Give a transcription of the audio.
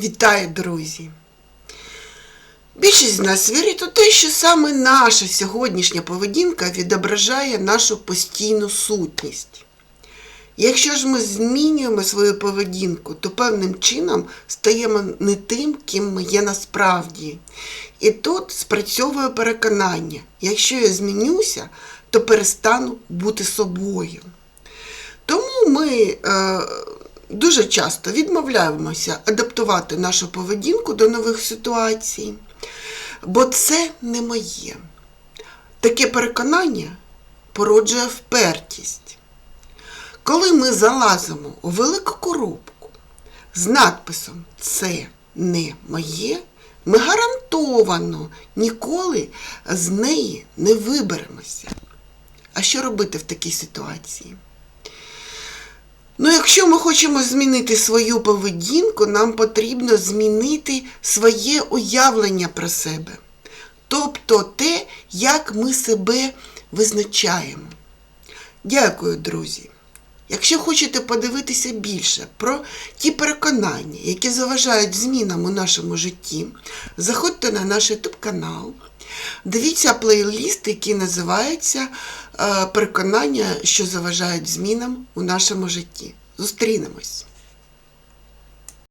Вітаю, друзі! Більшість з нас вірить у те, що саме наша сьогоднішня поведінка відображає нашу постійну сутність. Якщо ж ми змінюємо свою поведінку, то певним чином стаємо не тим, ким ми є насправді. І тут спрацьовує переконання, якщо я змінюся, то перестану бути собою. Тому ми е, дуже часто відмовляємося адаптувати нашу поведінку до нових ситуацій, бо це не моє. Таке переконання породжує впертість. Коли ми залазимо у велику коробку з надписом Це не моє, ми гарантовано ніколи з неї не виберемося. А що робити в такій ситуації? Якщо ми хочемо змінити свою поведінку, нам потрібно змінити своє уявлення про себе. Тобто те, як ми себе визначаємо. Дякую, друзі. Якщо хочете подивитися більше про ті переконання, які заважають змінам у нашому житті, заходьте на наш YouTube канал. Дивіться плейліст, який називається е, Переконання, що заважають змінам у нашому житті. Зустрінемось!